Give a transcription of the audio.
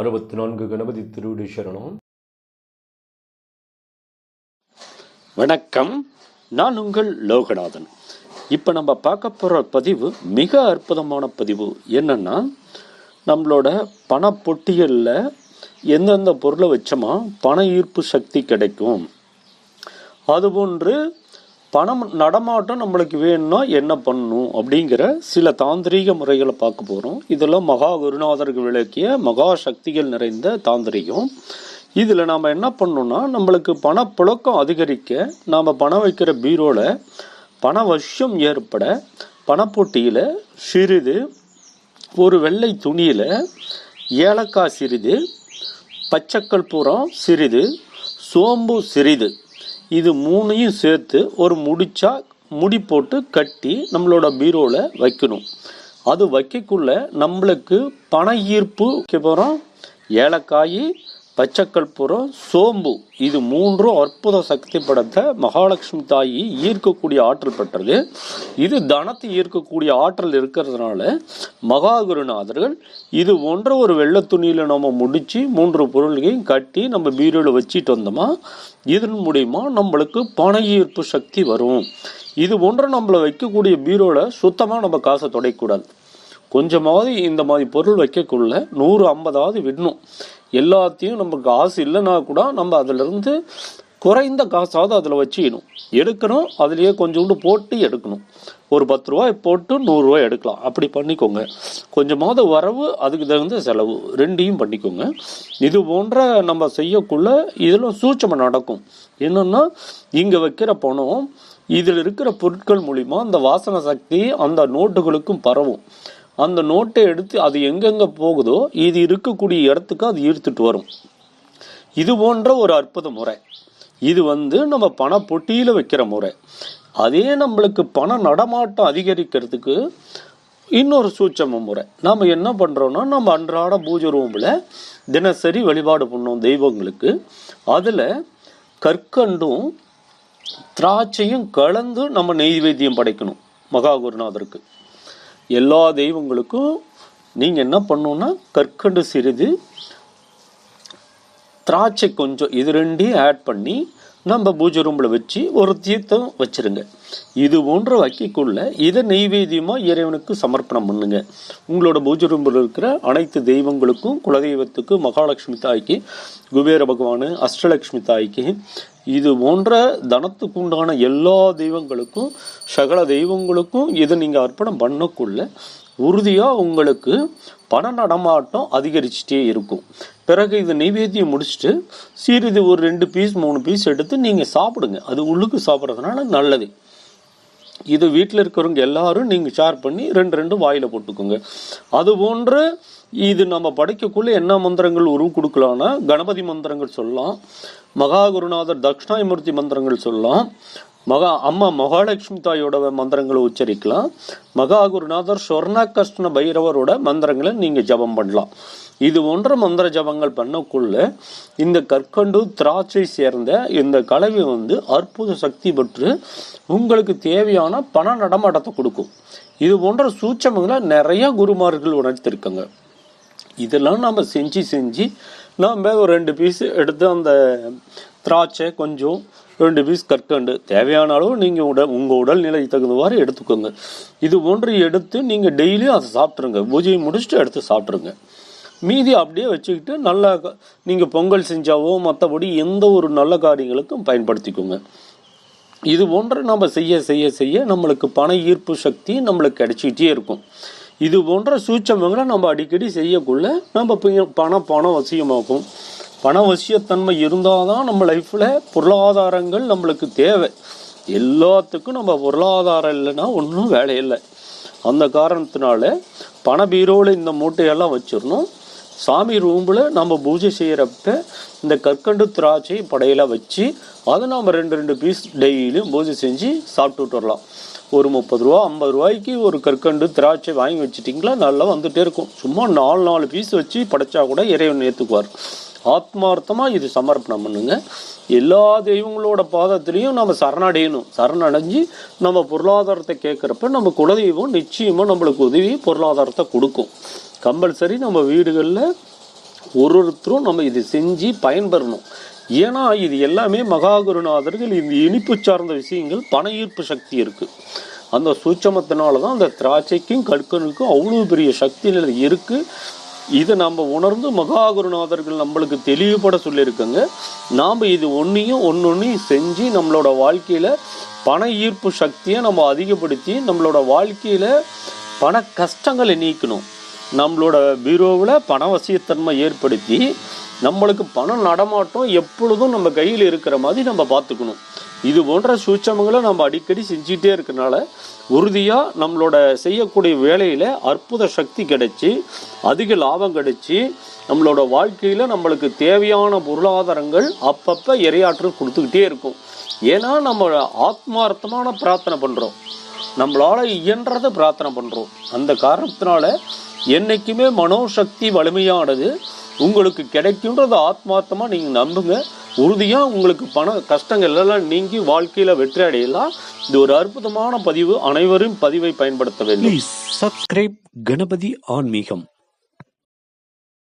அறுபத்தி நான்கு கணபதி திருவிடு சரணம். வணக்கம். நான் உங்கள் லோகநாதன். இப்போ நம்ம பார்க்க போகிற பதிவு மிக அற்புதமான பதிவு. என்னன்னா நம்மளோட பணப்பொட்டியலில் எந்தெந்த பொருளை வச்சோமா பண ஈர்ப்பு சக்தி கிடைக்கும். அதுபோன்று பணம் நடமாட்டம் நம்மளுக்கு வேணும்னா என்ன பண்ணணும் அப்படிங்கிற சில தாந்திரீக முறைகளை பார்க்க போகிறோம் இதெல்லாம் மகா குருநாதர்கள் விளக்கிய மகா சக்திகள் நிறைந்த தாந்திரிகம். இதில் நாம் என்ன பண்ணணும்னா நம்மளுக்கு பணப்புழக்கம் அதிகரிக்க நாம் பணம் வைக்கிற பீரோவில் பண வசியம் ஏற்பட பணப்போட்டியில் சிறிது ஒரு வெள்ளை துணியில் ஏலக்காய் சிறிது பச்சைக்கல் பூரம் சிறிது சோம்பு சிறிது. இது மூணையும் சேர்த்து ஒரு முடிச்சா முடி போட்டு கட்டி நம்மளோட பீரோவில் வைக்கணும். அது வைக்கக்குள்ள நம்மளுக்கு பண ஈர்ப்பு வைக்க போகிறோம் ஏலக்காய் பச்சைக்கற்பூரம் சோம்பு. இது மூன்றும் அற்புத சக்தி படைத்த மகாலட்சுமி தாயி ஈர்க்கக்கூடிய ஆற்றல் பெற்றது. இது தனத்தை ஈர்க்கக்கூடிய ஆற்றல் இருக்கிறதுனால மகா குருநாதர்கள் இது ஒன்ற ஒரு வெள்ளை துணியில் நம்ம முடித்து மூன்று பொருள்களையும் கட்டி நம்ம பீரோவில் வச்சுட்டு வந்தோமா இதன் மூலிமா நம்மளுக்கு பண ஈர்ப்பு சக்தி வரும். இது போன்ற நம்மளை வைக்கக்கூடிய பீரோவில் சுத்தமாக நம்ம காசை தொடைக்கூடாது கொஞ்சமாவது இந்த மாதிரி பொருள் வைக்கக்குள்ள நூறு ஐம்பதாவது விடணும் எல்லாத்தையும் நம்ம காசு இல்லைன்னா கூட நம்ம அதிலிருந்து குறைந்த காசாவது அதில் வச்சுக்கணும். எடுக்கணும் அதுலேயே கொஞ்சோண்டு போட்டு எடுக்கணும். ஒரு பத்து ரூபாய் போட்டு நூறுரூவா எடுக்கலாம். அப்படி பண்ணிக்கோங்க. கொஞ்சமாவது வரவு அதுக்கு தகுந்த செலவு. ரெண்டையும் பண்ணிக்கோங்க. இது போன்ற நம்ம செய்யக்குள்ள இதில் சூட்சமாக நடக்கும். என்னென்னா இங்கே வைக்கிற பணம் இதில் இருக்கிற பொருட்கள் மூலிமா அந்த வாசனை சக்தி அந்த நோட்டுகளுக்கும் பரவும். அந்த நோட்டை எடுத்து அது எங்கெங்கே போகுதோ இது இருக்கக்கூடிய இடத்துக்கு அது ஈர்த்துட்டு வரும். இது போன்ற ஒரு அற்புத முறை. இது வந்து நம்ம பண பொட்டியில் வைக்கிற முறை. அதே நம்மளுக்கு பண நடமாட்டம் அதிகரிக்கிறதுக்கு இன்னொரு சூட்சம முறை. நாம் என்ன பண்ணுறோன்னா நம்ம அன்றாட பூஜை ரூமில் தினசரி வழிபாடு பண்ணோம் தெய்வங்களுக்கு அதில் கற்கண்டும் திராட்சையும் கலந்து நம்ம நெய்வேத்தியம் படைக்கணும் மகா குருநாதருக்கு எல்லா தெய்வங்களுக்கும் நீங்கள் என்ன பண்ணணுன்னா கற்கண்டு சிறிது திராட்சை கொஞ்சம் இது ரெண்டையும் ஆட் பண்ணி நம்ம பூஜை ரூமில் வச்சு ஒரு தீர்த்தம் வச்சிருங்க. இது போன்ற வக்கிக்குள்ள இதை நெய்வேத்தியமாக இறைவனுக்கு சமர்ப்பணம் பண்ணுங்க. உங்களோட பூஜை ரூமில் இருக்கிற அனைத்து தெய்வங்களுக்கும் குலதெய்வத்துக்கு மகாலட்சுமி தாய்க்கு குபேர பகவான் அஷ்டலட்சுமி தாய்க்கு இது போன்ற தனத்துக்கு உண்டான எல்லா தெய்வங்களுக்கும் சகல தெய்வங்களுக்கும் இதை நீங்கள் அர்ப்பணம் பண்ணக்குள்ள உறுதியாக உங்களுக்கு பண நடமாட்டம் அதிகரிச்சுட்டே இருக்கும். பிறகு இது நெய்வேத்தியம் முடிச்சுட்டு சிறிது ஒரு ரெண்டு பீஸ் மூணு பீஸ் எடுத்து நீங்கள் சாப்பிடுங்க. அது உள்ளுக்கு சாப்பிட்றதுனால நல்லது. இது வீட்டில் இருக்கிறவங்க எல்லாரும் நீங்கள் ஷேர் பண்ணி ரெண்டு ரெண்டு வாயில் போட்டுக்கோங்க. அது போன்று இது நம்ம படைக்கக்குள்ளே என்ன மந்திரங்கள் உருவம் கொடுக்கலான்னா கணபதி மந்திரங்கள் சொல்லலாம் மகா குருநாதர் தட்சிணாயமூர்த்தி மந்திரங்கள் சொல்லலாம் மகா அம்மா மகாலட்சுமி தாயோட மந்திரங்களை உச்சரிக்கலாம் மகா குருநாதர் சொர்ணாகஷ்ண பைரவரோட மந்திரங்களை நீங்கள் ஜபம் பண்ணலாம். இது போன்ற மந்திர ஜபங்கள் பண்ணக்குள்ள இந்த கற்கண்டு திராட்சை சேர்ந்த இந்த கலவை வந்து அற்புத சக்தி பெற்று உங்களுக்கு தேவையான பண நடமாட்டத்தை கொடுக்கும். இது போன்ற சூட்சமங்களை நிறைய குருமார்கள் உணர்த்திருக்காங்க. இதெல்லாம் நம்ம செஞ்சு செஞ்சு நம்ம ஒரு ரெண்டு பீஸ் எடுத்து அந்த திராட்சை கொஞ்சம் ரெண்டு பீஸ் கற்கண்டு தேவையான அளவு நீங்கள் உடல் உங்கள் உடல்நிலை தகுந்தவாறு எடுத்துக்கோங்க. இது ஒன்று எடுத்து நீங்கள் டெய்லியும் அதை சாப்பிட்ருங்க பூஜையை முடிச்சுட்டு எடுத்து சாப்பிட்ருங்க மீதி அப்படியே வச்சுக்கிட்டு நல்லா நீங்கள் பொங்கல் செஞ்சாவோ மற்றபடி எந்த ஒரு நல்ல காரியங்களுக்கும் பயன்படுத்திக்கோங்க. இது போன்ற நம்ம செய்ய செய்ய செய்ய நம்மளுக்கு பண ஈர்ப்பு சக்தி நம்மளுக்கு கிடைச்சிக்கிட்டே இருக்கும். இது போன்ற சூட்சமங்களை நம்ம அடிக்கடி செய்யக்குள்ள நம்ம பணம் பணம் வசியமாகும் பண வசியத்தன்மை இருந்தால் தான் நம்ம லைஃப்பில் பொருளாதாரங்கள் நம்மளுக்கு தேவை. எல்லாத்துக்கும் நம்ம பொருளாதாரம் இல்லைன்னா ஒன்றும் வேலை இல்லை அந்த காரணத்தினால பண பீரோவில் இந்த மூட்டையெல்லாம் வச்சிடணும். சாமி ரூமில் நம்ம பூஜை செய்கிறப்ப இந்த கற்கண்டு திராட்சை படையில் வச்சு அதை நாம் ரெண்டு ரெண்டு பீஸ் டெய்லியும் பூஜை செஞ்சு சாப்பிட்டுட்டு வரலாம். ஒரு முப்பது ரூபா ஐம்பது ரூபாய்க்கு ஒரு கற்கண்டு திராட்சை வாங்கி வச்சுட்டிங்களா நல்லா வந்துகிட்டே இருக்கும். சும்மா நாலு நாலு பீஸ் வச்சு படைச்சா கூட இறைவன் ஏற்றுக்குவார் ஆத்மார்த்தமாக இது சமர்ப்பணம் பண்ணுங்க. எல்லா தெய்வங்களோட பாதத்திலையும் நம்ம சரணடையணும். சரணடைஞ்சு நம்ம பொருளாதாரத்தை கேட்குறப்ப நம்ம குலதெய்வம் நிச்சயமாக நம்மளுக்கு உதவி பொருளாதாரத்தை கொடுக்கும். கம்பல்சரி நம்ம வீடுகளில் ஒரு ஒருத்தரும் நம்ம இது செஞ்சு பயன்பெறணும். ஏன்னா இது எல்லாமே மகாகுருநாதர்கள் இந்த இனிப்பு சார்ந்த விஷயங்கள் பண ஈர்ப்பு சக்தி இருக்குது அந்த சூட்சமத்தினால தான் அந்த திராட்சைக்கும் கற்கனுக்கும் அவ்வளோ பெரிய சக்தி நிலை இருக்குது இதை நம்ம உணர்ந்து மகாகுருநாதர்கள் நம்மளுக்கு தெளிவுபட சொல்லியிருக்காங்க. நாம் இது ஒன்றையும் ஒன்னொன்னையும் செஞ்சு நம்மளோட வாழ்க்கையில் பண ஈர்ப்பு சக்தியை நம்ம அதிகப்படுத்தி நம்மளோட வாழ்க்கையில் பண கஷ்டங்களை நீக்கணும். நம்மளோட பீரோவில் பணவசியத்தன்மை ஏற்படுத்தி நம்மளுக்கு பணம் நடமாட்டம் எப்பொழுதும் நம்ம கையில் இருக்கிற மாதிரி நம்ம பார்த்துக்கணும். இது போன்ற சூட்சமங்களை நம்ம அடிக்கடி செஞ்சிட்டே இருக்கனால உறுதியாக நம்மளோட செய்யக்கூடிய வேலையில் அற்புத சக்தி கிடைச்சி அதிக லாபம் கிடைச்சி நம்மளோட வாழ்க்கையில் நம்மளுக்கு தேவையான பொருளாதாரங்கள் அப்பப்போ இரையாற்றல் கொடுத்துக்கிட்டே இருக்கும். ஏன்னா நம்ம ஆத்மார்த்தமான பிரார்த்தனை பண்ணுறோம் நம்மளால் இயன்றதை பிரார்த்தனை பண்ணுறோம் அந்த காரணத்தினால என்றைக்குமே மனோசக்தி வலிமையானது உங்களுக்கு கிடைக்கும்ன்றத ஆத்மார்த்தமாக நீங்கள் நம்புங்க. உறுதியாக உங்களுக்கு பண கஷ்டங்கள் எல்லாம் நீங்கி வாழ்க்கையில் வெற்றி அடையலாம். இது ஒரு அற்புதமான பதிவு. அனைவரும் பதிவை பயன்படுத்த வேண்டும். சப்ஸ்கிரைப் கணபதி ஆன்மீகம்.